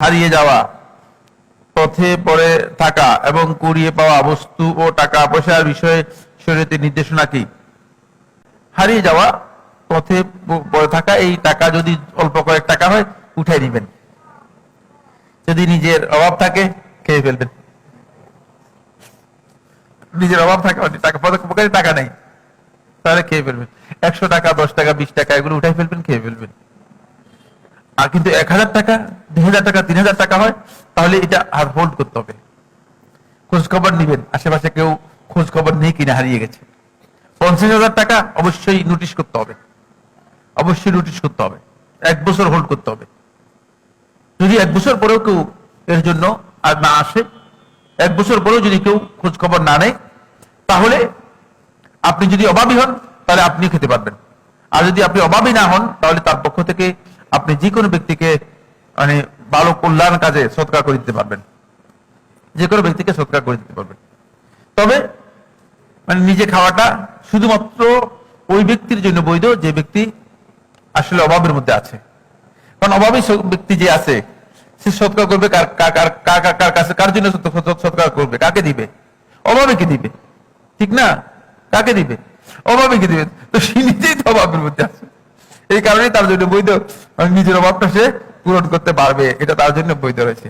হারিয়ে যাওয়া, পথে পড়ে থাকা এবং কুড়িয়ে পাওয়া বস্তু ও টাকা পয়সার বিষয়ে শরীয়তের নির্দেশনা কি? হারিয়ে যাওয়া, পথে পড়ে থাকা, এই টাকা যদি অল্প কয়েক টাকা হয়, উঠাই দিবেন। যদি নিজের অভাব থাকে, খেয়ে ফেলবেন। নিজের অভাব থাকে টাকা পকেটে টাকা নেই, তাহলে খেয়ে ফেলবেন। একশো টাকা, দশ টাকা, বিশ টাকা, এগুলো উঠাই ফেলবেন, খেয়ে ফেলবেন। আর কিন্তু এক হাজার টাকা দুই হাজার টাকা, তিন হাজার টাকা হয়, তাহলে এটা আর হোল্ড করতে হবে। খোঁজ নিবেন। আশেপাশে কেউ খোঁজ নেই কিনা হারিয়ে গেছে। পঞ্চাশ হাজার টাকা অবশ্যই নোটিশ করতে হবে। অবশ্যই নোটিশ করতে হবে। এক বছর হোল্ড করতে হবে। যদি এক বছর পরেও কেউ এর জন্য আর না আসে, এক বছর পরেও যদি কেউ খোঁজ খবর না নেয়, তাহলে আপনি যদি অভাবী হন, তাহলে আপনি খেতে পারবেন। আর যদি আপনি অভাবী না হন, তাহলে তার পক্ষ থেকে আপনি যে কোনো ব্যক্তিকে মানে ভালো কল্যাণ কাজে সৎকার করে দিতে পারবেন। যে কোনো ব্যক্তিকে সৎকার করে দিতে পারবেন। তবে মানে নিজে খাওয়াটা শুধুমাত্র ওই ব্যক্তির জন্য বৈধ, যে ব্যক্তি আসলে অভাবের মধ্যে আছে। কারণ অভাবী ব্যক্তি যে আছে, সে সৎকার করবে কার কার কাছে, কার জন্য সৎ- সৎ- সৎকার করবে? কাকে দিবে? অভাবীকে দিবে। ঠিক না? কাকে দিবে? অভাবীকে দিবে। তো সে নিজেই তো অভাবের মধ্যে আছে। এই কারণেই তার জন্য বৈধ। নিজের অভাবটা সে পূরণ করতে পারবে এটা তার জন্য বৈধ রয়েছে।